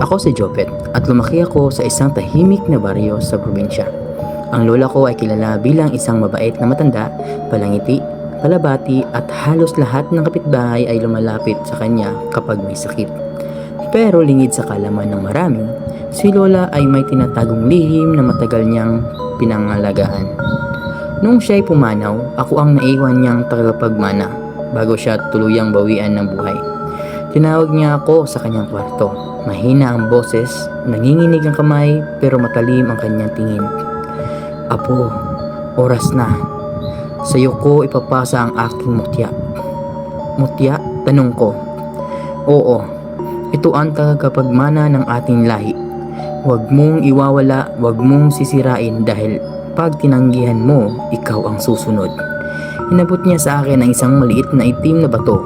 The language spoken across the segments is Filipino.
Ako si Jopet at lumaki ako sa isang tahimik na baryo sa probinsya. Ang lola ko ay kilala bilang isang mabait na matanda, palangiti, palabati at halos lahat ng kapitbahay ay lumalapit sa kanya kapag may sakit. Pero lingid sa kalaman ng marami, si Lola ay may tinatagong lihim na matagal niyang pinangalagaan. Nung siya'y pumanaw, ako ang naiwan niyang tagapagmana bago siya tuluyang bawian ng buhay. Tinawag niya ako sa kanyang kwarto. Mahina ang boses, nanginginig ang kamay, pero matalim ang kanyang tingin. Apo, oras na. Sa'yo ko ipapasa ang aking mutya. Mutya? Tanong ko. Oo, ito ang tagapagmana ng ating lahi. Huwag mong iwawala, huwag mong sisirain dahil pag tinanggihan mo, ikaw ang susunod. Inabot niya sa akin ang isang maliit na itim na bato,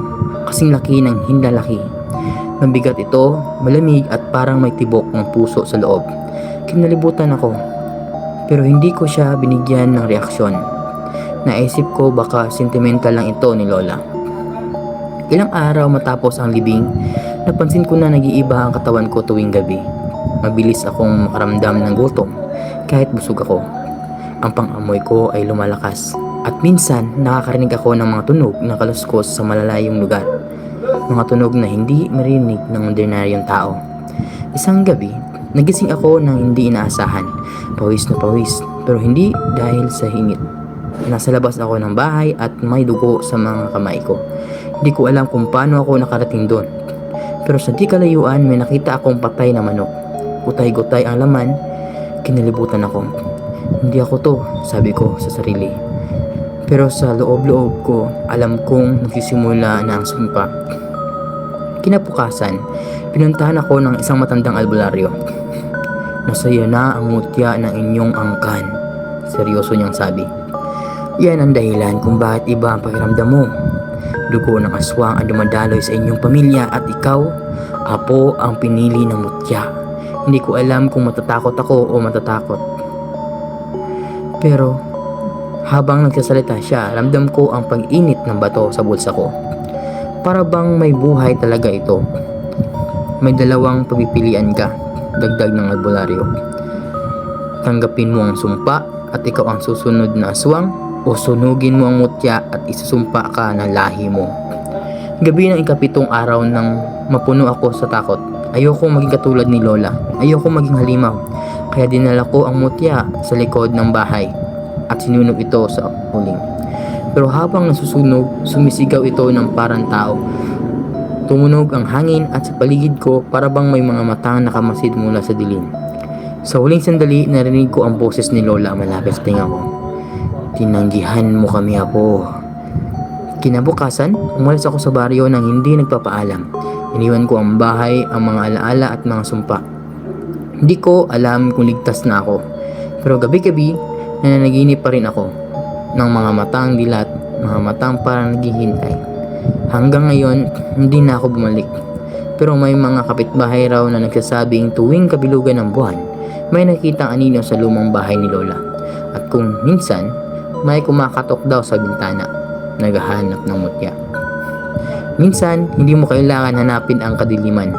kasing laki ng hindalaki. Mabigat ito, malamig at parang may tibok ng puso sa loob. Kinalibutan ako, pero hindi ko siya binigyan ng reaksyon. Naisip ko baka sentimental lang ito ni Lola. Ilang araw matapos ang libing, napansin ko na nag-iiba ang katawan ko tuwing gabi. Mabilis akong makaramdam ng gutom kahit busog ako. Ang pang-amoy ko ay lumalakas at minsan nakakarinig ako ng mga tunog na kaluskos sa malalayong lugar. Mga tunog na hindi marinig ng ordinaryong tao. Isang gabi, nagising ako ng hindi inaasahan. Pawis na pawis, pero hindi dahil sa hinit. Nasa labas ako ng bahay at may dugo sa mga kamay ko. Hindi ko alam kung paano ako nakarating doon. Pero sa di kalayuan may nakita akong patay na manok. Gutay-gutay ang laman, kinalibutan ako. Hindi ako to, sabi ko sa sarili. Pero sa loob-loob ko, alam kong nagsisimula na ang sumpa. Kinapukasan, pinuntahan ako ng isang matandang albularyo. Nasaya na ang mutya ng inyong angkan. Seryoso niyang sabi. Yan ang dahilan kung bakit iba ang pakiramdam mo. Dugo ng aswang ang dumadaloy sa inyong pamilya at ikaw, apo ang pinili ng mutya. Hindi ko alam kung matatakot ako o matatakot. Pero habang nagsasalita siya, ramdam ko ang pag-init ng bato sa bulsa ko. Para bang may buhay talaga ito. May dalawang pagpipilian ka, dagdag ng albularyo. Tanggapin mo ang sumpa at ikaw ang susunod na aswang o sunugin mo ang mutya at isusumpa ka ng lahi mo. Gabi ng ikapitong araw nang mapuno ako sa takot. Ayoko maging katulad ni Lola. Ayoko maging halimaw. Kaya dinala ko ang mutya sa likod ng bahay at sinunog ito sa uling. Pero habang nasusunog, sumisigaw ito ng parang tao. Tumunog ang hangin at sa paligid ko para bang may mga matang nakamasid mula sa dilim. Sa huling sandali, narinig ko ang boses ni Lola malapit sa tinga ko. Tinanggihan mo kami apo. Kinabukasan, umalis ako sa baryo nang hindi nagpapaalam. Iniwan ko ang bahay, ang mga alaala at mga sumpa. Hindi ko alam kung ligtas na ako. Pero gabi-gabi, nananaginip pa rin ako ng mga matang dilat, mga matang parang naghihintay. Hanggang ngayon, hindi na ako bumalik. Pero may mga kapitbahay raw na nagsasabing tuwing kabilugan ng buwan, may nakitang anino sa lumang bahay ni Lola. At kung minsan, may kumakatok daw sa bintana, naghahanap ng mutya. Minsan, hindi mo kailangan hanapin ang kadiliman.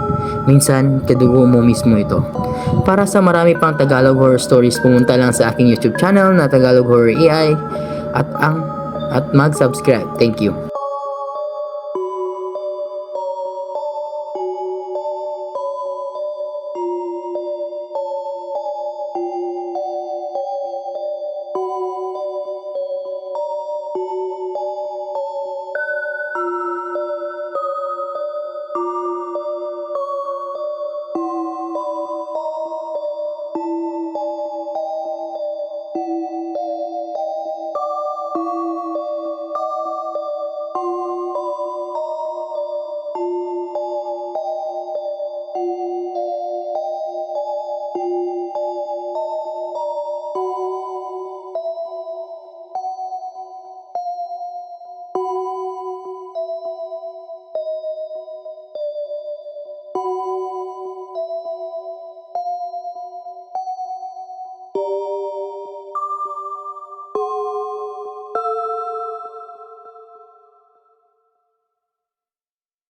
Minsan, kadugo mo mismo ito. Para sa marami pang Tagalog horror stories, pumunta lang sa aking YouTube channel na Tagalog Horror AI at ang at mag-subscribe. Thank you.